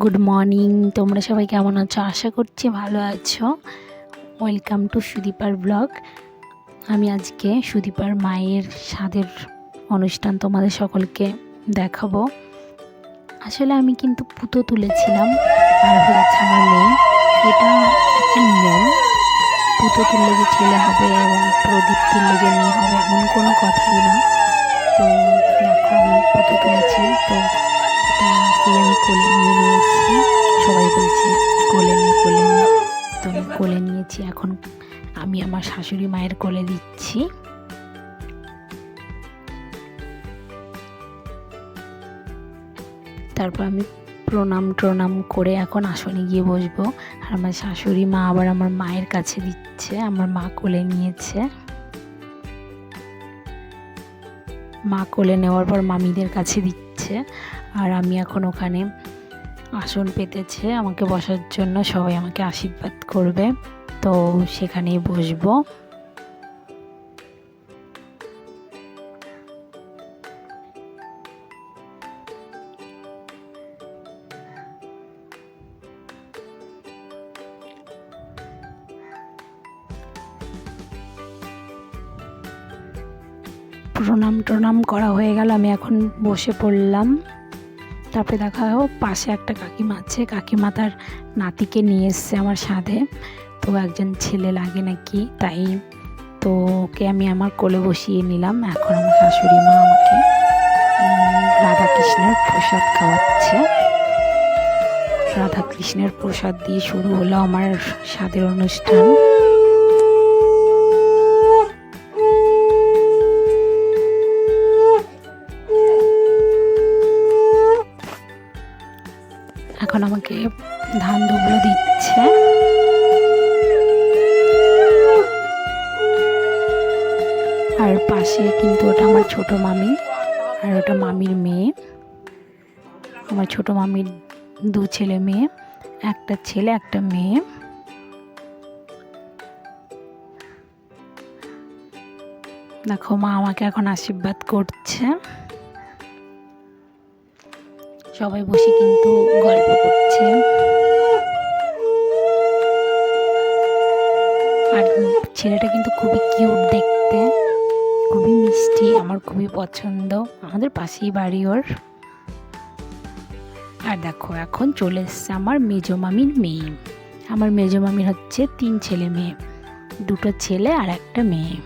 Good morning তোমরা সবাই কেমন আছো? আশা করছি ভালো আছো। ওয়েলকাম টু সুদীপার ব্লগ আমি আজকে সুদীপার মায়ের স্বাদের অনুষ্ঠান তোমাদের সকলকে দেখাবো। আসলে আমি কিন্তু পুতো তুলেছিলাম, আর হয়েছে আমার মেয়ে। এটা একটা নিয়ম। পুতো তুললে যে ছেলে হবে এবং প্রদীপ তুললে যে মেয়ে হবে, এমন কোনো কথাই না। তো দেখো, আমি পুতো তুলেছি। তো আমি কোলে কোলে নিয়েছি। এখন আমি আমার শাশুড়ি মায়ের কোলে দিচ্ছি। তারপর আমি প্রণাম ট্রণাম করে এখন আসনে গিয়ে বসবো। আর আমার শাশুড়ি মা আবার আমার মায়ের কাছে দিচ্ছে। আমার মা কোলে নিয়েছে। মা কোলে নেওয়ার পর মামিদের কাছে দিচ্ছে। আর আমি এখন ওখানে আসন পেতেছে, আমাকে বসার জন্য সবাই আমাকে আশীর্বাদ করবে। তো সেখানেই বসবো। প্রণাম টনাম করা হয়ে গেল, আমি এখন বসে পড়লাম। তারপরে দেখা পাশে একটা কাকিমা আছে। কাকিমা তার নাতিকে নিয়ে এসছে আমার সাথে তো একজন ছেলে লাগে নাকি, তাই তো ওকে আমি আমার কোলে বসিয়ে নিলাম। এখন আমার শাশুড়ি মা আমাকে রাধাকৃষ্ণের প্রসাদ খাওয়াচ্ছে। রাধাকৃষ্ণের প্রসাদ দিয়ে শুরু হলো আমার স্বাদের অনুষ্ঠান। এখন আমাকে ধান দুবলো দিচ্ছে। আর পাশে কিন্তু ওটা আমার ছোট মামি, আর ওটা মামির মেয়ে। আমার ছোট মামির দু ছেলে মেয়ে, একটা ছেলে, একটা মেয়ে। দেখো মা আমাকে এখন আশীর্বাদ করছে। সবাই বসে কিন্তু গল্প করছে। আর ছেলেটা কিন্তু খুবই কিউট দেখতে। খুবই মিষ্টি, আমার খুবই পছন্দ। আমাদের পাশেই বাড়ি ওর। আর দেখো, এখন চলে এসছে আমার মেজো মামির মেয়ে। আমার মেজো মামির হচ্ছে তিন ছেলে মেয়ে, দুটো ছেলে আর একটা মেয়ে।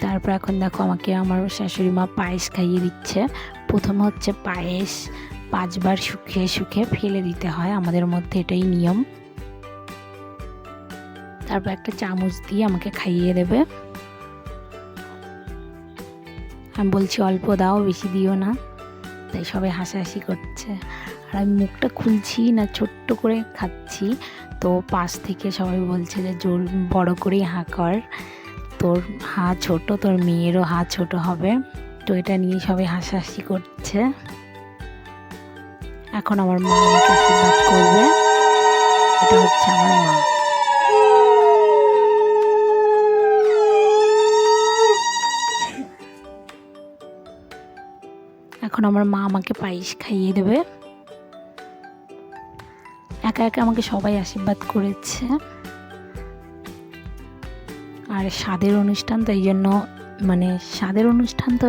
তারপর এখন দেখো আমাকে আমার শাশুড়ি মা পায়েস খাইয়ে দিচ্ছে। প্রথমে হচ্ছে পায়েস পাঁচবার শুকিয়ে শুকিয়ে ফেলে দিতে হয়, আমাদের মধ্যে এটাই নিয়ম। তারপর একটা চামচ দিয়ে আমাকে খাইয়ে দেবে। আমি বলছি, অল্প দাও, বেশি দিও না। তাই সবাই হাসাহাসি করছে। আর আমি মুখটা খুলছি না, ছোট্ট করে খাচ্ছি। তো পাশ থেকে সবাই বলছে যে, জোর, বড় করেই হাঁ কর। তোর হা ছোট, তোর মেয়েরও হা ছোট হবে। তো এটা নিয়ে সবাই হাসাহাসি করছে। এখন আমার মা আমাকে আশীর্বাদ করবে। এটা হচ্ছে আমার মা। এখন আমার মা আমাকে পায়েস খাইয়ে দেবে। একা একা আমাকে সবাই আশীর্বাদ করেছে। আর স্বাদের অনুষ্ঠান তো এই জন্য মানে স্বাদের অনুষ্ঠান তো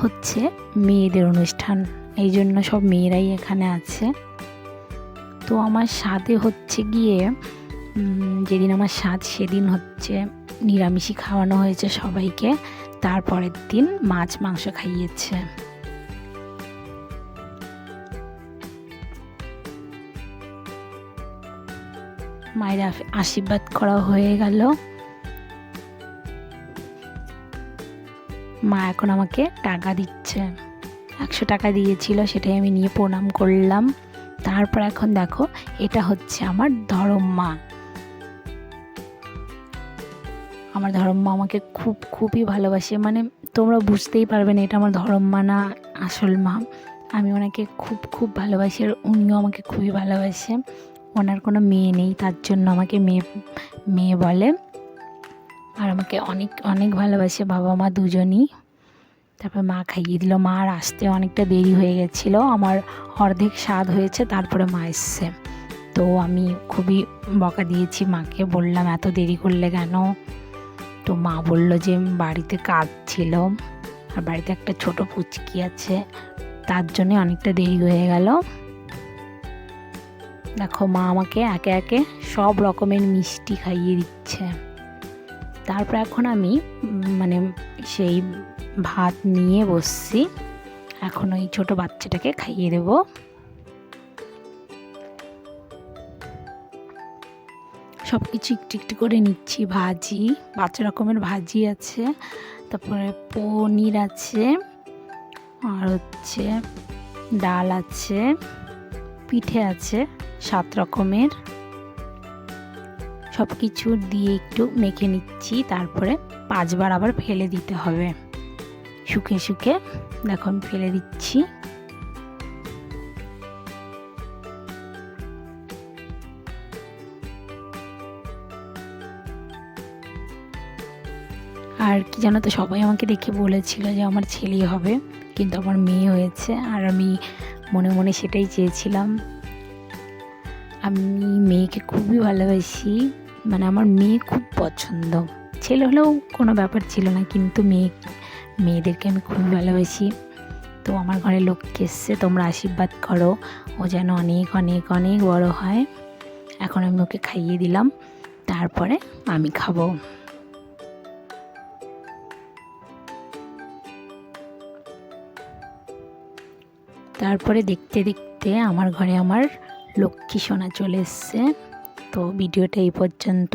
হচ্ছে মেয়েদের অনুষ্ঠান। এই জন্য সব মেয়েরাই এখানে আছে। তো আমার সাথে হচ্ছে গিয়ে যেদিন আমার স্বাদ সেদিন হচ্ছে নিরামিষই খাওয়ানো হয়েছে সবাইকে। তারপরের দিন মাছ, মাংস খাইয়েছে। মায়ের আশীর্বাদ করা হয়ে গেল। মা এখন আমাকে টাকা দিচ্ছে। একশো টাকা দিয়েছিল, সেটাই আমি নিয়ে প্রণাম করলাম। তারপর এখন দেখো, এটা হচ্ছে আমার ধরম মা। আমার ধরম মা আমাকে খুব, খুবই ভালোবাসে। মানে তোমরা বুঝতেই পারবে না, এটা আমার ধরম মা না, আসল মা। আমি ওনাকে খুব খুব ভালোবাসি আর উনিও আমাকে খুবই ভালোবাসে। ওনার কোনো মেয়ে নেই, তার জন্য আমাকে মেয়ে মেয়ে বলে। আর আমাকে অনেক অনেক ভালোবাসে বাবা মা দুজনই। তারপর মা খাইয়ে দিল। মা আর আসতে অনেকটা দেরি হয়ে গেছিল। আমার অর্ধেক স্বাদ হয়েছে, তারপরে মা এসছে। তো আমি খুবই বকা দিয়েছি মাকে। বললাম, এত দেরি করলে কেন? তো মা বলল যে, বাড়িতে কাজ ছিল। আর বাড়িতে একটা ছোট পুচকি আছে। তার জন্যে অনেকটা দেরি হয়ে গেল। দেখো, মা আমাকে একে একে সব রকমের মিষ্টি খাইয়ে দিচ্ছে। তারপর এখন আমি মানে সেই ভাত নিয়ে বসছি। এখন ওই ছোট বাচ্চাটাকে খাইয়ে দেব। সব কিছু একটু একটু করে নিচ্ছি, ভাজি। পাঁচ রকমের ভাজি আছে, তারপরে পনির আছে, আর হচ্ছে ডাল আছে, পিঠে আছে, সাত রকমের। সব কিছু দিয়ে একটু মেখে নিচ্ছি, তারপরে পাঁচবার আবার ফেলে দিতে হবে। শুকে শুকে দেখো আমি ফেলে দিচ্ছি। আর কি জানো তো, সবাই আমাকে দেখে বলেছিল যে আমার ছেলে হবে, কিন্তু আমার মেয়ে হয়েছে। আর আমি মনে মনে সেটাই চেয়েছিলাম। আমি মেয়েকে খুবই ভালোবাসি মানে আমার মেয়ে খুব পছন্দ। ছেলে হলেও কোনো ব্যাপার ছিল না, কিন্তু মেয়ে মেয়েদেরকে আমি খুব ভালোবাসি। তো আমার ঘরে লক্ষ্মী এসছে, তোমরা আশীর্বাদ করো। ও যেন অনেক অনেক অনেক বড় হয়। এখন আমি ওকে খাইয়ে দিলাম। তারপরে আমি খাব। তারপরে দেখতে দেখতে আমার ঘরে আমার লক্ষ্মী সোনা চলে এসছে। তো ভিডিওটা এই পর্যন্ত।